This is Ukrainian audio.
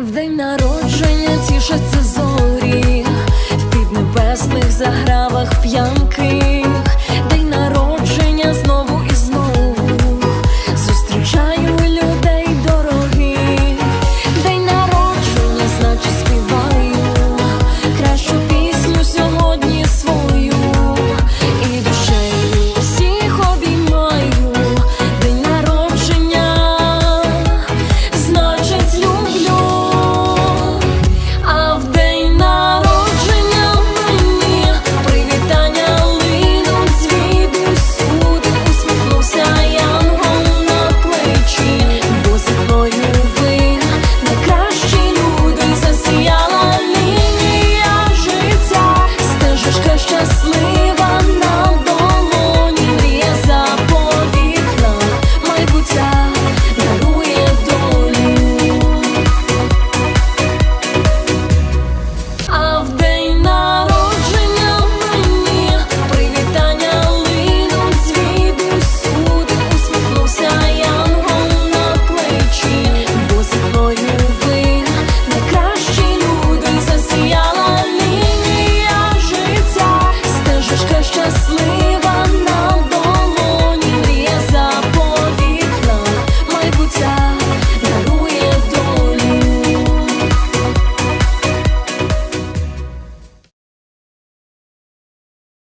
В день народження тішаться зорі, в піднебесних загравах п'янких. sleep.